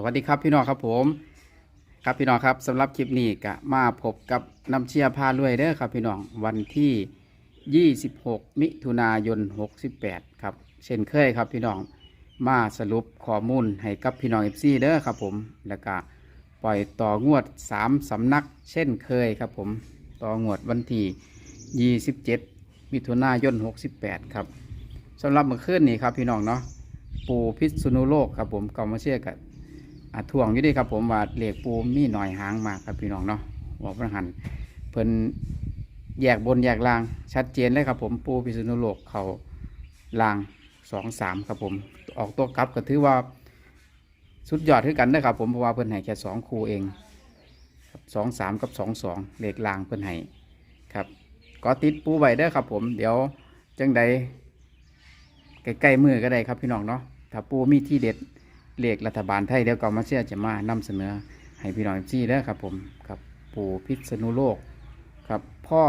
สวัสดีครับพี่น้องครับผม ครับพี่น้องครับสำหรับคลิปนี้ก็มาพบกับน้ำเชียร์พารวยเด้อครับพี่น้องวันที่ 26 มิถุนายน 68 ครับ เช่นเคยครับพี่น้องมาสรุปข้อมูลให้กับพี่น้องเอฟซีเด้อครับผมแล้วก็ปล่อยต่องวด 3สำนัก เช่นเคยครับผมต่องวดวันที่ 27 มิถุนายน 68 ครับสำหรับเมื่อคืนนี้ครับพี่น้องเนาะปูพิษณุโลกครับผมก่ามาเชื่อกับ อาทวงอยู่ดีครับผมว่าเหล็กปูมีหน่อยหางมากครับพี่น้องเนาะบอกพระหันเพิ่นแยกบนแยกล่างชัดเจนเลยครับผมปูพิษณุโลกเขาล่างสองสามครับผม ออกตัวกลับก็ถือว่าสุดยอดคือกันนะครับผมเพราะว่าเพิ่นให้แค่สองคู่เองสองสามกับสองสองเหล็กล่างเพิ่นให้ครับก็ติดปูไว้เด้ครับผม เดี๋ยวจังใดใกล้ๆมือก็ได้ครับพี่น้องเนาะถ้าปูมีที่เด็ด เลขรัฐบาลไทยเดี๋ยวกอมาเชื่อจะมานำเสนอให้พี่น้องจี้ได้อครับผมครับปู่พิษณุโลกครับพ่อ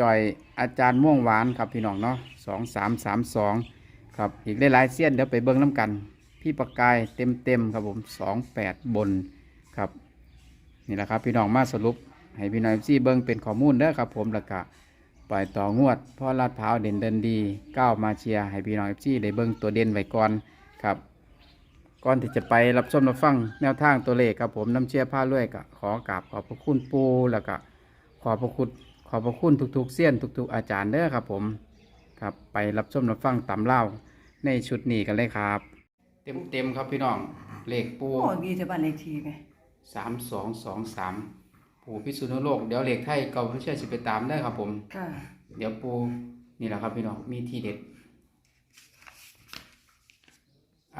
จอยอาจารย์ม่วงหวานครับพี่น้องเนาะสองสามสามสองครับอีกหลายๆเสี้ยนเดี๋ยวไปเบิ้งน้ำกัน พี่ประกายเต็มเต็มครับผมสองแปดบนครับนี่แหละครับพี่น้องมาสรุป ให้พี่น้องจี้เบิ้งเป็นข้อมูลเด้อครับผมล้วก็ปล่อยต่องวดพ่อลาดพร้าวเด่นเดินดีก้าวมาเชียร์ให้พี่น้องเอฟซีได้เบิ้งตัวเด่นไว้ก่อนครับ ก่อนที่จะไปรับชมรับฟังแนวทางตัวเลขครับผมน้ำเชียร์ผ้าลวยก็ขอกราบขอบพระคุณปูแล้วก็ขอบพระคุณขอบพระคุณทุกๆเสี้ยนทุก ๆ อาจารย์เด้อครับผมครับไปรับชมรับฟังตำเล่าในชุดนี้กันเลยครับ เต็มเต็มๆครับพี่น้องเลขปู โอ้ดีแต่บ้านเลขที่ไหมสามสองสองสามปูพิษณุโลก เดี๋ยวเลขไทยเก่าผู้เชื่อสิไปตามได้อครับผม ค่ะ เดี๋ยวปูนี่แหละครับพี่น้องมีทีเด็ด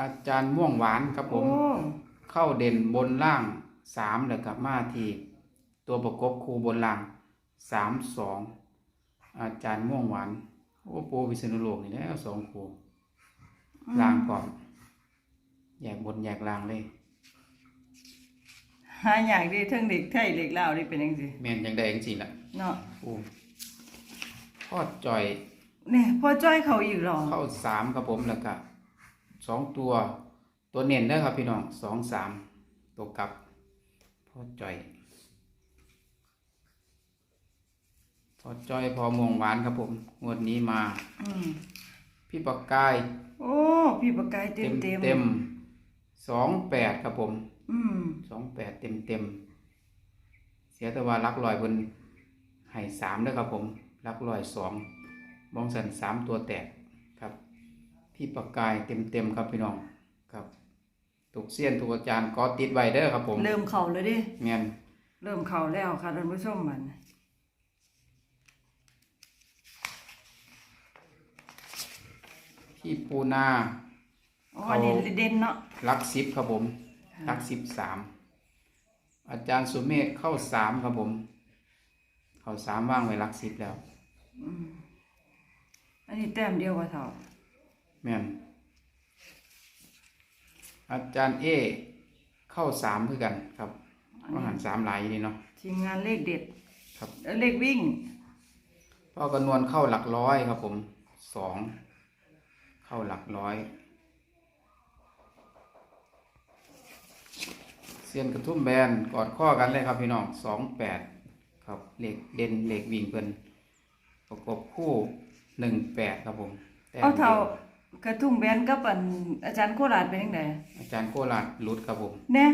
อาจารย์ม่วงหวานครับผม โอ้เข้าเด่นบนล่างสามแล้วกับมาที ตัวประกบคูบนล่างสามสองอาจารย์ม่วงหวานโอ้ปูวิษณุโลกนี่แหล้วสองคูล่างก่อนแยกบนแยกล่างเลย หาอย่างดีเทั้งเด็กไทยเด็กลาวนี่เป็นยังไงแม่นยังได้ยังสิล่ะเนาะปูทอดจ่อย เนี่ยพอจ้อยเขาอีกหรอเข้าสามครับผมแล้วก็ สองตัว ตัวเน้นเด้อครับพี่น้องสองสามตัวกลับพอจ่อยพอจ่อยพอมวงหวานครับผม งวดนี้มาอืมพี่ปากกาย โอ้พี่ประกายเต็เต็มมเต็มเต็มสองแปดครับผมอืมสองแปดเต็มเต็มเสียแต่ว่ารักลอยบนให้สามเด้อครับผม รักลอยสองมองสันสามตัวแตกครับ พี่ปากกายเต็มเต็มๆครับพี่น้องครับถูกเสี้ยนถูกอาจารย์ก็ติดไว้เด้อครับผมเริ่มเข่าเลยดิเงี้ยเริ่มเข่าแล้วค่ะท่านผู้ชมมันพี่ปูนาอ๋ออันนี้เด่นเนาะรักสิบครับผมรักสิบสามอาจารย์สุเมฆเข้าสามครับผม เข้าสามว่างไว้รักสิบแล้วอันนี้แต้มเดียวกว่าเท่า แม่นอาจารย์เอ เข้าสามคือกันครับว่าหันสามหลายอยู่นี่เนาะทีมงานเลขเด็ดครับเอ้ยเลขวิ่ง พ่อกระนวลเข้าหลักร้อยครับผมสองเข้าหลักร้อยเซียนกระทุ่มแบนกอดข้อกันเลยครับพี่น้องสองแปดครับเหล็กเด่นเหล็กวิ่งเพิ่นประกบคู่หนึ่งแปดครับผมแต้มเอาเท่าดียว กระทุ่มแบนกับอันอาจารย์โคราชเป็นยังไงอาจารย์โคราชหลุดครับผมเนี่ย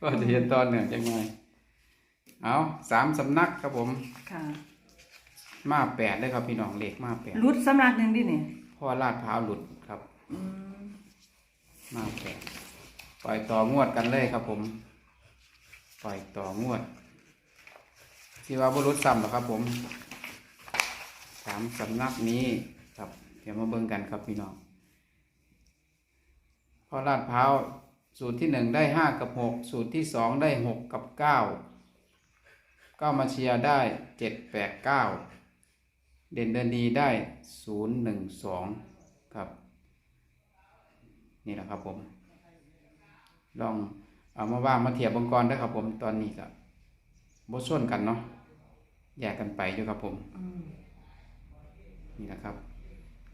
ก็จะเห็นตอนหนึ่งยังไงเอาสามสำนักครับผม ค่ะมาแปดเลยครับพี่น้องเหล็กมาแปดรุดสำนักหนึ่งดิเนี่ยเพราะว่าลาดพร้าวหลุดครับอืมมาแปดปล่อยต่องวดกันเลยครับผม ปล่อยต่องวดที่ว่าบรุษซ้ำหรอครับผมสามสำนักนี้ครับ เดี๋ยวมาเบิ่งกันครับพี่น้องเพอลาดพร้าวสูตรที่หนึ่งได้ห้ากับหกสูตรที่สองได้หกกับเก้าเก้ามาเชียร์ได้เจ็ดแปดเก้าเด่นเดินดีได้ศูนย์หนึ่งสองครับ นี่แหละครับผม ลองเอามาว่างมาเทียบบังกรได้ครับผมตอนนี้ก็บส่วนกันเนาะแยกกันไปอยู่ครับผมอืมนี่นะครับ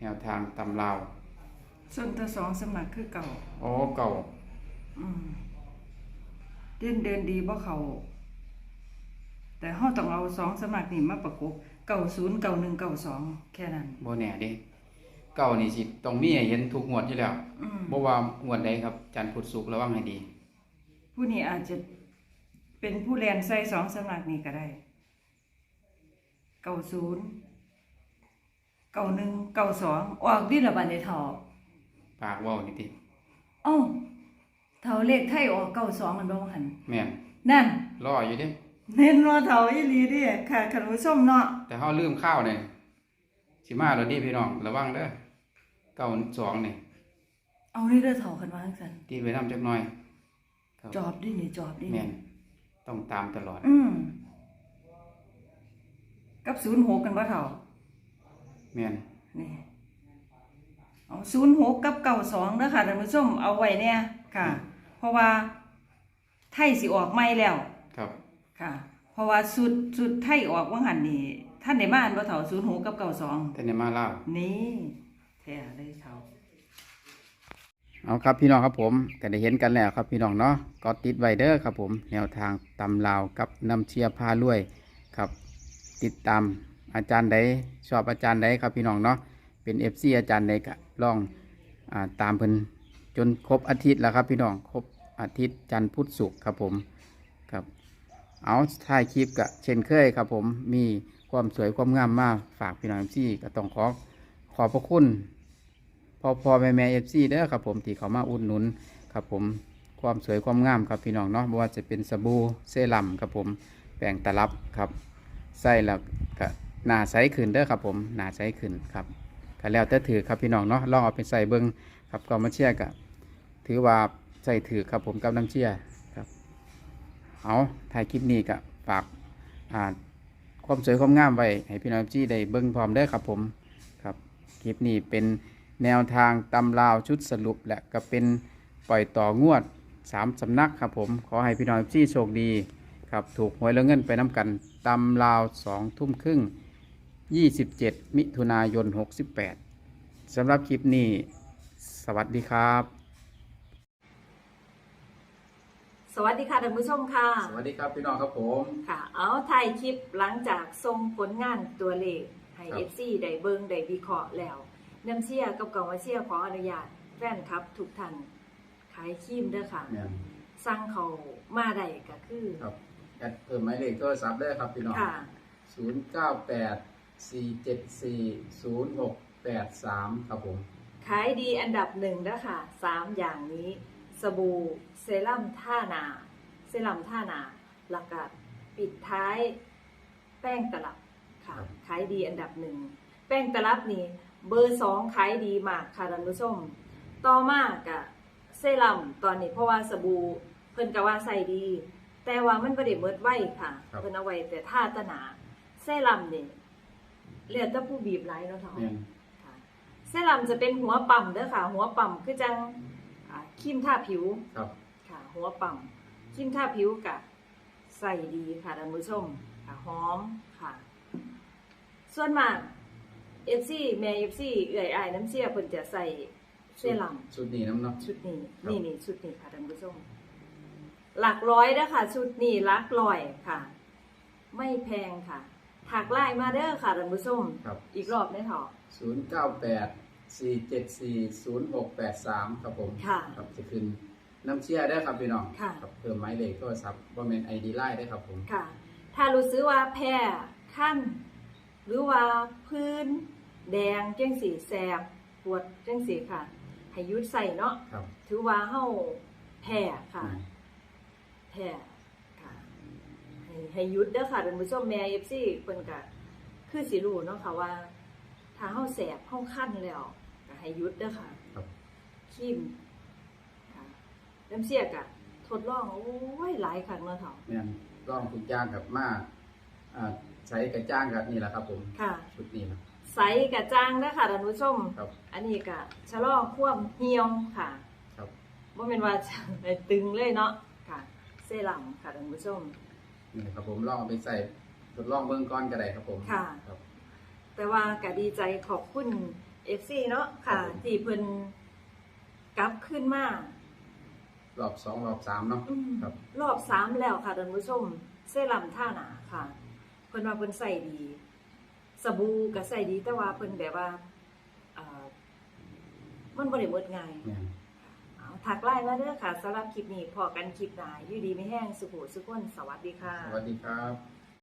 แนวทางตำราวส่วนตัวสองสำนักคือเก่า อ๋อเก่า อืมเดินเดินดีบ่เขาแต่เฮาต้องเอาสองสำนักนี่มาประกบเก่าศูนย์เก่าหนึ่งเก่าสองแค่นั้นบ่แน่เด้เก่านี่สิต้องมีให้เห็นทุกงวดอยู่แล้วอืมบ่ว่างวดใดครับจันทร์พุธศุกร์ระวังให้ดี ผู้นี้อาจจะเป็นผู้แลนใส่สองสำนักนี้ก็ได้ เก่าศูนย์ เก่าหนึ่งเก่าสองออกดิละบันในเท่าปากเว้านี่ติเอ้าเท่าเลขไทยออกเก่าสองมันบ่หันแม่นนั่นรออยู่เด้เน้นว่าเท่าอีหลีเดิค่ะคันผู้ชมเนาะแต่เฮาลืมข้าวเนี่ยสิมาแล้วนี่พี่น้องระวังเด้อเก่าสองนี่เอานี่เด้อเท่าคันว่าจังซั่นตีไว้นํจักหน่อยครับจอบดินี่จอบดิแม่นต้องตามตลอด อืมกับ06กันบ่เท่า แม่นนี่เอาศูนย์หกกับเก่าสองเด้อค่ะท่านผู้ชมเอาไว้เนี่ยค่ะ เพราะว่าไทยสิออกไม่แล้วครับ ค่ะ เพราะว่าสุดสุดไทยออกว่างหันนี่ท่านในบ้านบ่เท่าศูนย์หกกับเก่าสองแต่ในมาลาวนี่แท้เลยเท่าเอาครับพี่น้องครับผมก็ได้เห็นกันแล้วครับพี่น้องเนาะก็ติดไว้เด้อครับผม แนวทางตำลาวกับน้ำเชียร์พารวยครับ ติดตาม อาจารย์ใดชอบอาจารย์ใดครับพี่น้องเนาะเป็นเอฟซีอาจารย์ใดก็ลองอาตามเพิ่นจนครบอาทิตย์แล้วครับพี่น้องครบอาทิตย์จันทร์พุธศุกร์ครับผมครับเอาถ่ายคลิปก็เช่นเคยครับผมมีความสวยความงามมากฝากพี่น้องเอฟซีก็ต้องขอขอบพระคุณพอพอแม่แม่เอฟซีเด้อครับผมที่เขามาอุดหนุนครับผมความสวยความงามครับพี่น้องเนาะไม่ว่าจะเป็นสบู่เซรั่มครับผมแป้งตลับครับใส่แล้วก็ หนาใสขึ้นเด้อครับผมหนาใสขึ้นครับก็แล้วแต่ถือครับพี่น้องเนาะลองเอาไปใส่เบิ้งครับก็มาเชียร์กับถือว่าใส่ถือครับผมกับน้ำเชียร์ครับเอาถ่ายคลิปนี้ก็ฝากอ่าความสวยความงามไว้ให้พี่น้องจีได้เบิ้งพร้อมเด้อครับผมครับคลิปนี้เป็นแนวทางตำราวชุดสรุปและก็เป็นปล่อยต่องวด3สำนักครับผมขอให้พี่น้องที่โชคดีครับถูกหวยแล้วเงินไปน้ำกันตำราว2ทุ่มครึ่ง 27 มิถุนายน 68 สำหรับคลิปนี้ สวัสดีครับ สวัสดีค่ะท่านผู้ชมค่ะ สวัสดีครับพี่น้องครับผม ค่ะ เอาถ่ายคลิปหลังจากส่งผลงานตัวเลขให้ครับเอฟซีได้เบิงได้วิเคราะห์แล้วน้ำเชียกับกองมาเชียขออนุญาตแฟนครับทุกท่านขายครีมเด้อค่ะ เนี่ยสั่งเขามาได้ก็คือ ครับแอดเพิ่มหมายเลขโทรศัพท์ได้ครับพี่น้องค่ะ 0984770683 ครับผม ขายดีอันดับหนึ่งเด้อค่ะสามอย่างนี้ สบู่เซรั่มท่านา เซรั่มท่านาหลักกปิดท้ายแป้งตลับค่ะครับขายดีอันดับหนึ่ง แป้งตลับนี่เบอร์สองขายดีมากค่ะท่านผู้ชม ต่อมากกะเซรั่มตอนนี้เพราะว่าสบู่เพิ่นก็ว่าใส่ดี แต่ว่ามันบ่ได้เมิดไว้ค่ะครับเพิ่นเอาไว้แต่ท่าตะหนาเซรั่มนี่ เลือดแต่ผู้บีบหลายเนาะเฒ่าเนี่ยค่ะเซรั่มจะเป็นหัวปั๊มเด้อค่ะ หัวปั๊มคือจังอ่าครีมทาผิวครับ ค่ะ หัวปั๊มครีมทาผิวกะใส่ดีค่ะท่านผู้ชมค่ะหอมค่ะ ส่วนมากเอฟซีแม่เอฟซีเอื่อยอายน้ำเชี่ยเพิ่นจะใส่เซรั่ม ชุดนี้น้ำเนาะ ชุดนี้ครับ นี่นี่ชุดนี้ค่ะท่านผู้ชมหลักร้อยเด้อค่ะชุดนี้หลักร้อยค่ะ ไม่แพงค่ะ ถักไล่มาเด้อค่ะท่านผู้ชมครับ อีกรอบได้เถอะ ศูนย์เก้าแปดสี่เจ็ดสี่ศูนย์หกแปดสามครับผมค่ะครับจะขึ้นน้ำเชี่ยได้ครับพี่น้องค่ะ ครับเพิ่มไม้เลขโทรศัพท์ว่าเป็นไอดีไลน์ได้ครับผม ค่ะ ถ้ารู้สึกว่าแพ้ขั้น หรือว่าพื้น แดงจังสีแสบปวดจังสีค่ะ ให้หยุดใส่เนาะครับถือว่าเฮาแพ้ค่ะอืมแพ้ค่ะ ให้ให้หยุดเด้อค่ะท่านผู้ชมแม่ FC เพิ่นก็คือสิรู้เนาะค่ะว่า ถ้าเฮาแสบเฮาคันแล้วก็ให้หยุดเด้อค่ะครับคิมค่ะน้ำเสียกะทดลองโอ้ยหลายครั้งแล้วเฒ่าเนี่ยร่องทุกอย่างกับมาอ่าใช้กระจ้างกับนี่แหละครับ ผมค่ะ ชุดนี้นะ ใสกะจ้างเด้อค่ะท่านผู้ชม ครับ อันนี้กะชะลอความเหี่ยวค่ะ ครับบ่แม่นว่าจะไปตึงเลยเนาะค่ะ เซรั่มค่ะท่านผู้ชม นี่ครับผมลองเอาไปใส่ทดลองเบื้องก้อนก็ได้ครับผมค่ะครับ แต่ว่าก็ดีใจขอบคุณ FC เนาะค่ะ ครับผม ที่เพิ่นกลับขึ้นมารอบสองรอบสามเนาะ อืมครับ รอบสามแล้วค่ะท่านผู้ชมเซรั่มท่าหนาค่ะ เพิ่นว่าเพิ่นใส่ดี สบู่ก็ใส่ดีแต่ว่าเพิ่นแบบว่าเอ่อมันบ่ได้หมดง่าย เนี่ยเอา ถักไลน์มาเด้อค่ะสำหรับคลิปนี้พอกันคลิปหนาอยู่ดีไม่แห้งสุขสุขคนสวัสดีค่ะ สวัสดีครับ